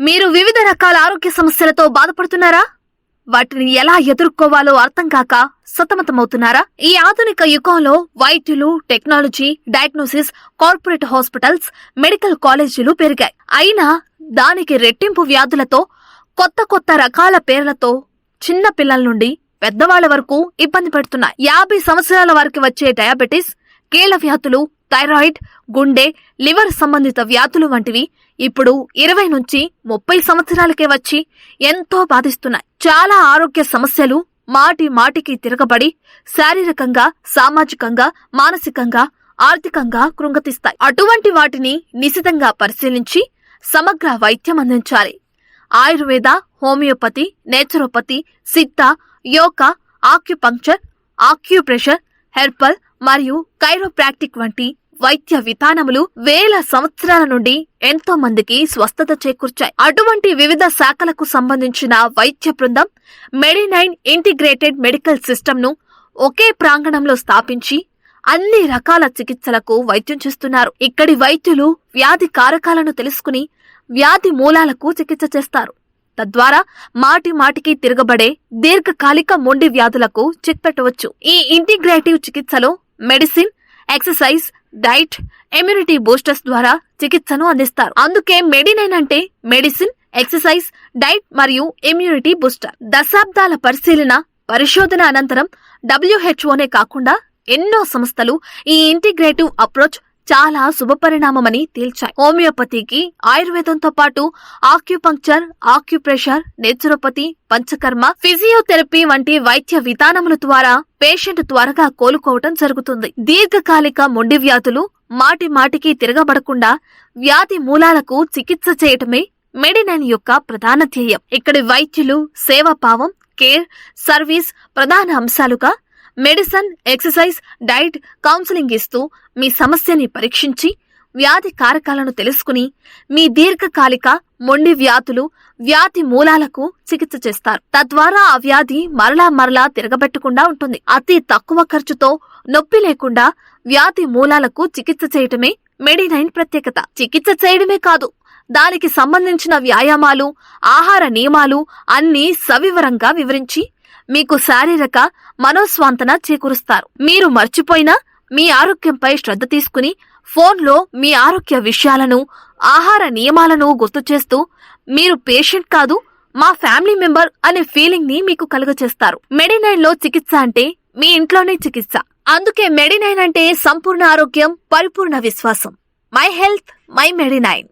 మీరు వివిధ రకాల ఆరోగ్య సమస్యలతో బాధపడుతున్నారా? వాటిని ఎలా ఎదుర్కోవాలో అర్థం కాక సతమతమవుతున్నారా? ఈ ఆధునిక యుగంలో వైద్యులు technology diagnosis corporate hospitals medical కాలేజీలు పెరిగాయి. అయినా దానికి రెట్టింపు వ్యాధులతో కొత్త కొత్త రకాల పేర్లతో చిన్న పిల్లల నుండి పెద్దవాళ్ళ వరకు ఇబ్బంది పెడుతున్నాయి. యాభై సంవత్సరాల వారికి వచ్చే డయాబెటిస్ కీళ్ళ వ్యాధులు థైరాయిడ్ గుండె లివర్ సంబంధిత వ్యాధులు వంటివి ఇప్పుడు ఇరవై నుంచి ముప్పై సంవత్సరాలకే వచ్చి ఎంతో బాధిస్తున్నాయి. చాలా ఆరోగ్య సమస్యలు మాటి మాటికి తిరగబడి శారీరకంగా సామాజికంగా మానసికంగా ఆర్థికంగా కృంగతీస్తాయి. అటువంటి వాటిని నిశితంగా పరిశీలించి సమగ్ర వైద్యం అందించాలి. Ayurveda homeopathy naturopathy Siddha yoga acupuncture acupressure herbal మరియు కైరోప్రాక్టిక్ వంటి వైద్య విధానములు వేల సంవత్సరాల నుండి ఎంతో మందికి స్వస్థత చేకూర్చాయి. అటువంటి వివిధ శాఖలకు సంబంధించిన వైద్య బృందం మెడినైన్ ఇంటిగ్రేటెడ్ మెడికల్ సిస్టమ్ను ఒకే ప్రాంగణంలో స్థాపించి అన్ని రకాల చికిత్సలకు వైద్యం చేస్తున్నారు. ఇక్కడి వైద్యులు వ్యాధి కారకాలను తెలుసుకుని వ్యాధి మూలాలకు చికిత్స చేస్తారు. తద్వారా మాటి మాటికి తిరగబడే దీర్ఘకాలిక మొండి వ్యాధులకు చెక్ పెట్టవచ్చు ఈ ఇంటిగ్రేటివ్ చికిత్సలో medicine exercise diet immunity boosters ద్వారా చికిత్సను అందిస్తారు. అందుకే మెడినైన్ అంటే మెడిసిన్ ఎక్సర్సైజ్ డైట్ మరియు ఇమ్యూనిటీ బూస్టర్. దశాబ్దాల పరిశీలన పరిశోధన అనంతరం డబ్ల్యూహెచ్ఓనే కాకుండా ఎన్నో సంస్థలు ఈ ఇంటిగ్రేటివ్ అప్రోచ్ చాలా శుభపరిణామమని తేల్చాయి. హోమియోపతికి ఆయుర్వేదంతో పాటు acupuncture acupressure naturopathy Panchakarma physiotherapy వంటి వైద్య విధానముల ద్వారా పేషెంట్ త్వరగా కోలుకోవటం జరుగుతుంది. దీర్ఘకాలిక మొండి వ్యాధులు మాటి మాటికి తిరగబడకుండా వ్యాధి మూలాలకు చికిత్స చేయటమే మెడినైన్ యొక్క ప్రధాన ధ్యేయం. ఇక్కడి వైద్యులు సేవాభావం కేర్ సర్వీస్ ప్రధాన అంశాలుగా మెడిసిన్ ఎక్సర్సైజ్ డైట్ కౌన్సిలింగ్ ఇస్తూ మీ సమస్యని పరీక్షించి వ్యాధి కారకాలను తెలుసుకుని మీ దీర్ఘకాలిక మొండి వ్యాధులు వ్యాధి మూలాలకు చికిత్స చేస్తారు. తద్వారా ఆ వ్యాధి మరలా మరలా తిరగబెట్టకుండా ఉంటుంది. అతి తక్కువ ఖర్చుతో నొప్పి లేకుండా వ్యాధి మూలాలకు చికిత్స చేయటమే మెడినైన్ ప్రత్యేకత. చికిత్స చేయడమే కాదు దానికి సంబంధించిన వ్యాయామాలు ఆహార నియమాలు అన్నీ సవివరంగా వివరించి మీకు శారీరక మనోస్వాంతన చేకూరుస్తారు. మీరు మర్చిపోయినా మీ ఆరోగ్యంపై శ్రద్ధ తీసుకుని ఫోన్లో మీ ఆరోగ్య విషయాలను ఆహార నియమాలను గుర్తు చేస్తూ మీరు పేషెంట్ కాదు మా ఫ్యామిలీ మెంబర్ అనే ఫీలింగ్ని మీకు కలుగచేస్తారు. మెడినైన్లో చికిత్స అంటే మీ ఇంట్లోనే చికిత్స. అందుకే మెడినైన్ అంటే సంపూర్ణ ఆరోగ్యం పరిపూర్ణ విశ్వాసం. My health my Medinine.